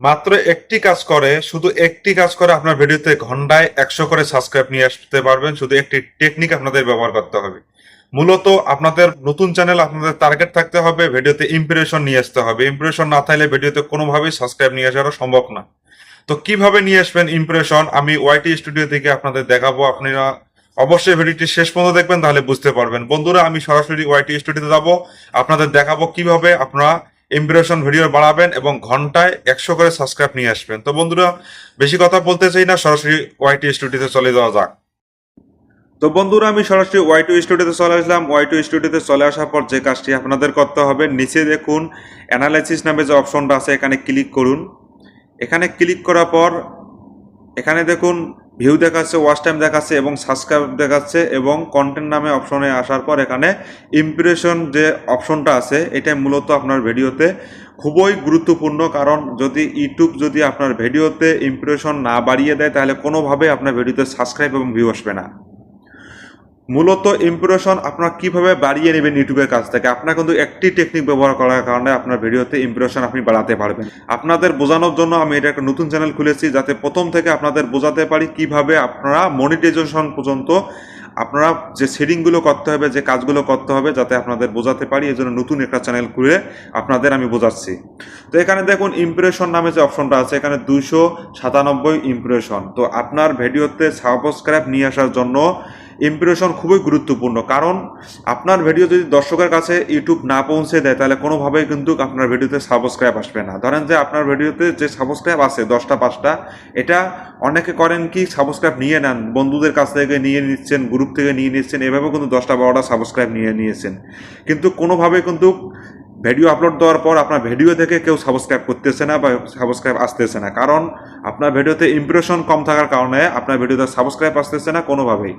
মাত্র একটি কাজ করে, শুধু একটি কাজ করে আপনার ভিডিওতে ঘন্টায় একশো করে সাবস্ক্রাইব নিয়ে আসতে পারবেন, শুধু একটি টেকনিক আপনাদের ব্যবহার করতে হবে। মূলত আপনাদের নতুন চ্যানেল আপনাদের টার্গেট থাকতে হবে, ভিডিওতে ইমপ্রেশন নিয়ে আসতে হবে। ইমপ্রেশন না থাকলে ভিডিওতে কোনোভাবেই সাবস্ক্রাইব নিয়ে আসারও সম্ভব না। তো কীভাবে নিয়ে আসবেন ইমপ্রেশন আমি ওয়াইটি স্টুডিও থেকে আপনাদের দেখাবো। আপনারা অবশ্যই ভিডিওটি শেষ পর্যন্ত দেখবেন, তাহলে বুঝতে পারবেন। বন্ধুরা, আমি সরাসরি ওয়াইটি স্টুডিওতে যাব। আপনাদের দেখাবো কীভাবে আপনারা ইমপ্রেশন ভিডিও বাড়াবেন এবং ঘন্টায় একশো করে সাবস্ক্রাইব নিয়ে আসবেন। তো বন্ধুরা, বেশি কথা বলতে চাই না, সরাসরি ওয়াইটি স্টুডিওতে চলে যাওয়া যাক। তো বন্ধুরা, আমি সরাসরি ওয়াই টু স্টুডিওতে চলে আসলাম। ওয়াই টু স্টুডিওতে চলে আসার পর যে কাজটি আপনাদের করতে হবে, নিচে দেখুন অ্যানালাইসিস নামে যে অপশনটা আছে, এখানে ক্লিক করুন। এখানে ক্লিক করার পর, এখানে দেখুন ভিউ দেখাচ্ছে ওয়াচ টাইম দেখাচ্ছে এবং সাবস্ক্রাইব দেখাচ্ছে এবং কন্টেন্ট নামে অপশনে আসার পর এখানে ইমপ্রেশন যে অপশনটা আছে এটা মূলত আপনার ভিডিওতে খুবই গুরুত্বপূর্ণ। কারণ যদি ইউটিউব যদি আপনার ভিডিওতে ইমপ্রেশন না বাড়িয়ে দেয়, তাহলে কোনোভাবে আপনার ভিডিওতে সাবস্ক্রাইব এবং ভিউ আসবে না। মূলত ইমপ্রেশন আপনার কীভাবে বাড়িয়ে নেবেন ইউটিউবের কাছ থেকে? আপনার কিন্তু একটি টেকনিক ব্যবহার করার কারণে আপনার ভিডিওতে ইমপ্রেশন আপনি বাড়াতে পারবেন। আপনাদের বোঝানোর জন্য আমি এটা একটা নতুন চ্যানেল খুলেছি যাতে প্রথম থেকে আপনাদের বোঝাতে পারি কীভাবে আপনারা মনিটাইজেশন পর্যন্ত আপনারা যে সেটিংগুলো করতে হবে, যে কাজগুলো করতে হবে যাতে আপনাদের বোঝাতে পারি। এই জন্য নতুন একটা চ্যানেল খুলে আপনাদের আমি বোঝাচ্ছি। তো এখানে দেখুন ইমপ্রেশন নামে যে অপশনটা আছে, এখানে দুইশো সাতানব্বই ইমপ্রেশন তো আপনার ভিডিওতে সাবস্ক্রাইব নিয়ে আসার জন্য ইমপ্রেশন খুবই গুরুত্বপূর্ণ। কারণ আপনার ভিডিও যদি দর্শকের কাছে ইউটিউব না পৌঁছে দেয়, তাহলে কোনোভাবেই কিন্তু আপনার ভিডিওতে সাবস্ক্রাইব আসবে না। ধরেন যে আপনার ভিডিওতে যে সাবস্ক্রাইব আছে, দশটা, পাঁচটা, এটা অনেকে করেন কি সাবস্ক্রাইব নিয়ে নেন, বন্ধুদের কাছ থেকে নিয়ে নিচ্ছেন গ্রুপ থেকে নিয়ে নিচ্ছেন, এভাবে কিন্তু দশটা, বারোটা সাবস্ক্রাইব নিয়ে নিয়েছেন। কিন্তু কোনোভাবে কিন্তু ভিডিও আপলোড দেওয়ার পর আপনার ভিডিও থেকে কেউ সাবস্ক্রাইব করতেছে না বা সাবস্ক্রাইব আসতেছে না। কারণ আপনার ভিডিওতে ইমপ্রেশন কম থাকার কারণে আপনার ভিডিওতে সাবস্ক্রাইব আসতেছে না কোনোভাবেই।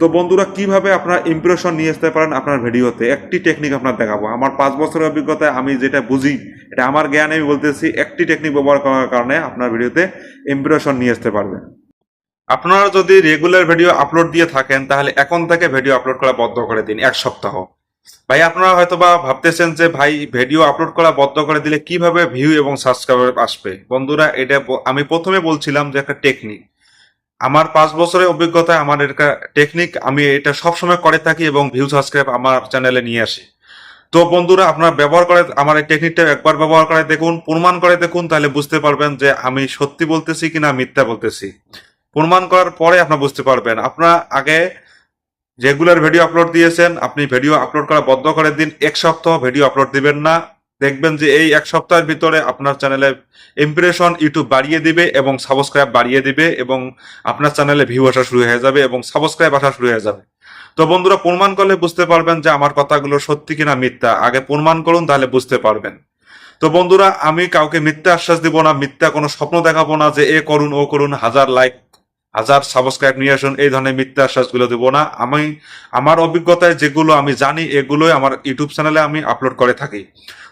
তো বন্ধুরা, কীভাবে আপনার ইমপ্রেশন নিয়ে আসতে পারেন আপনার ভিডিওতে? একটি টেকনিক আপনার দেখাবো। আমার পাঁচ বছরের অভিজ্ঞতায় আমি যেটা বুঝি, এটা আমার জ্ঞানে আমি বলতেছি, একটি টেকনিক ব্যবহার করার কারণে আপনার ভিডিওতে ইমপ্রেশন নিয়ে আসতে পারবেন। আপনারা যদি রেগুলার ভিডিও আপলোড দিয়ে থাকেন, তাহলে এখন থেকে ভিডিও আপলোড করা বন্ধ করে দিন, এক সপ্তাহ। ভাই, আপনারা হয়তো বা ভাবতেছেন যে, ভাই, ভিডিও আপলোড করা বন্ধ করে দিলে কীভাবে ভিউ এবং সাবস্ক্রাইবার আসবে? বন্ধুরা, এটা আমি প্রথমে বলছিলাম যে একটা টেকনিক আমার পাঁচ বছরের অভিজ্ঞতায় আমার এটা টেকনিক আমি এটা সবসময় করে থাকি এবং ভিউ সাবস্ক্রাইব আমার চ্যানেলে নিয়ে আসি। তো বন্ধুরা, আপনারা ব্যবহার করে, আমার এই টেকনিকটা একবার ব্যবহার করে দেখুন, প্রমাণ করে দেখুন, তাহলে বুঝতে পারবেন যে আমি সত্যি বলতেছি কিনা মিথ্যা বলতেছি। প্রমাণ করার পরে আপনারা বুঝতে পারবেন। আপনারা আগে রেগুলার ভিডিও আপলোড দিয়েছেন, আপনি ভিডিও আপলোড করা বন্ধ করে দিন। এক সপ্তাহ ভিডিও আপলোড দিবেন না। দেখবেন যে এই এক সপ্তাহের ভিতরে আপনার চ্যানেলে ইমপ্রেশন ইউটিউব বাড়িয়ে দিবে এবং সাবস্ক্রাইব বাড়িয়ে দিবে এবং আপনার চ্যানেলে ভিউ আসা শুরু হয়ে যাবে এবং সাবস্ক্রাইব আসা শুরু হয়ে যাবে। তো বন্ধুরা, প্রমাণ করলে বুঝতে পারবেন যে আমার কথাগুলো সত্যি কিনা মিথ্যা। আগে প্রমাণ করুন, তাহলে বুঝতে পারবেন। তো বন্ধুরা, আমি কাউকে মিথ্যা আশ্বাস দিব না, মিথ্যা কোনো স্বপ্ন দেখাবো না যে এ করুন, ও করুন, হাজার লাইক হাজার সাবস্ক্রাইব নিয়ে আসুন, এই ধরনের মিথ্যা আশ্বাসগুলো দেবো না। আমি, আমার অভিজ্ঞতায় যেগুলো আমি জানি, এগুলোই আমার ইউটিউব চ্যানেলে আমি আপলোড করে থাকি।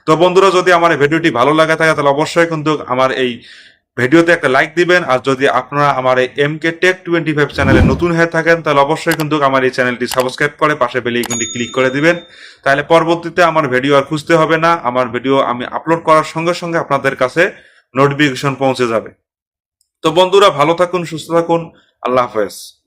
তো বন্ধুরা, যদি আমার ভিডিওটি ভালো লাগে থাকে, তাহলে অবশ্যই কিন্তু আমার এই ভিডিওতে একটা লাইক দিবেন। আর যদি আপনারা আমার এই M K tech twenty five চ্যানেলে নতুন হয়ে থাকেন, তাহলে অবশ্যই কিন্তু আমার এই চ্যানেলটি সাবস্ক্রাইব করে পাশে বেল আইকনটি ক্লিক করে দিবেন। তাহলে পরবর্তীতে আমার ভিডিও আর খুঁজতে হবে না। আমার ভিডিও আমি আপলোড করার সঙ্গে সঙ্গে আপনাদের কাছে নোটিফিকেশন পৌঁছে যাবে। তো বন্ধুরা ভালো থাকুন সুস্থ থাকুন। আল্লাহ হাফেজ।